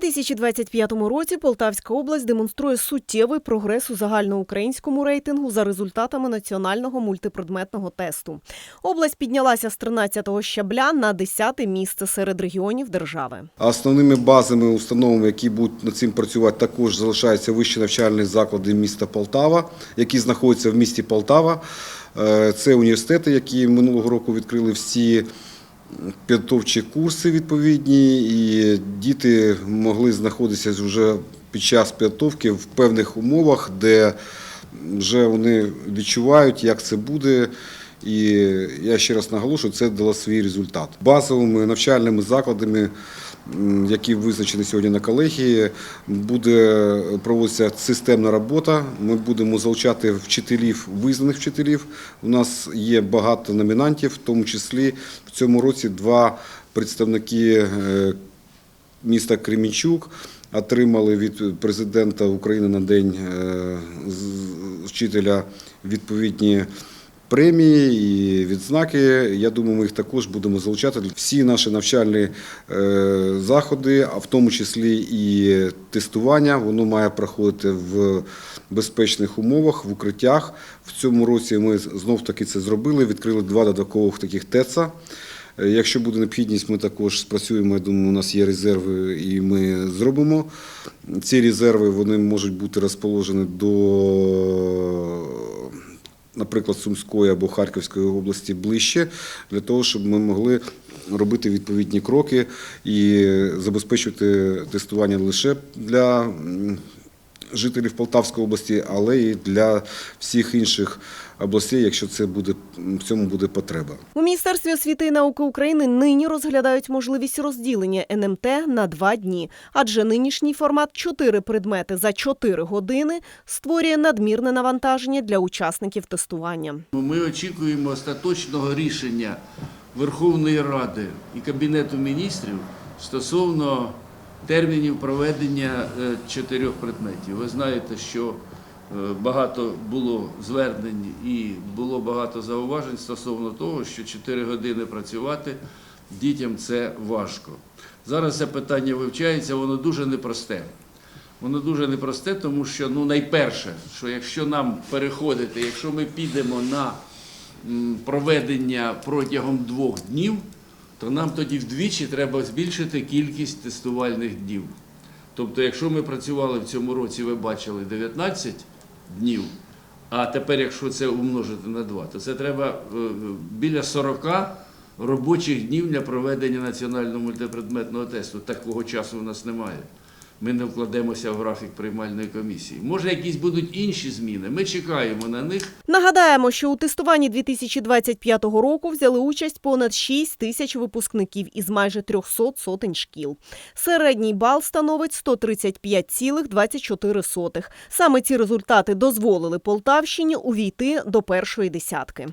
2025 році Полтавська область демонструє суттєвий прогрес у загальноукраїнському рейтингу за результатами національного мультипредметного тесту. Область піднялася з 13-го щабля на 10-те місце серед регіонів держави. Основними базами установами, які будуть над цим працювати, також залишаються вищі навчальні заклади міста Полтава, які знаходяться в місті Полтава. Е, Це університети, які минулого року відкрили всі підготовчі курси відповідні, і діти могли знаходитися вже під час підготовки в певних умовах, де вже вони відчувають, як це буде. І я ще раз наголошую, це дало свій результат. Базовими навчальними закладами, які визначені сьогодні на колегії, буде проводитися системна робота. Ми будемо залучати вчителів, визнаних вчителів. У нас є багато номінантів, в тому числі в цьому році два представники е, міста Кремінчук отримали від президента України на день е, вчителя відповідні премії і відзнаки. Я думаю, ми їх також будемо залучати. Всі наші навчальні е, заходи, а в тому числі і тестування, воно має проходити в безпечних умовах, в укриттях. В цьому році ми знов таки це зробили. Відкрили два додаткових таких ТЕЦа. Е, Якщо буде необхідність, ми також спрацюємо. Я думаю, у нас є резерви, і ми зробимо. Ці резерви вони можуть бути розположені до, наприклад, Сумської або Харківської області ближче, для того, щоб ми могли робити відповідні кроки і забезпечувати тестування лише для жителів Полтавської області, але і для всіх інших областей, якщо це буде в цьому буде потреба. У Міністерстві освіти і науки України нині розглядають можливість розділення НМТ на два дні, адже нинішній формат чотири предмети за чотири години створює надмірне навантаження для учасників тестування. Ми очікуємо остаточного рішення Верховної Ради і Кабінету міністрів стосовно термінів проведення е, чотирьох предметів. Ви знаєте, що е, багато було звернень і було багато зауважень стосовно того, що 4 години працювати дітям це важко. Зараз це питання вивчається, воно дуже непросте. Воно дуже непросте, тому що ну найперше, що якщо нам переходити, якщо ми підемо на проведення протягом двох днів, то нам тоді вдвічі треба збільшити кількість тестувальних днів. Тобто, якщо ми працювали в цьому році, ви бачили 19 днів, а тепер, якщо це умножити на 2, то це треба е, біля 40 робочих днів для проведення національного мультипредметного тесту. Такого часу у нас немає. Ми не вкладемося в графік приймальної комісії. Може, якісь будуть інші зміни. Ми чекаємо на них. Нагадаємо, що у тестуванні 2025 року взяли участь понад 6 тисяч випускників із майже 300 сотень шкіл. Середній бал становить 135,24. Саме ці результати дозволили Полтавщині увійти до першої десятки.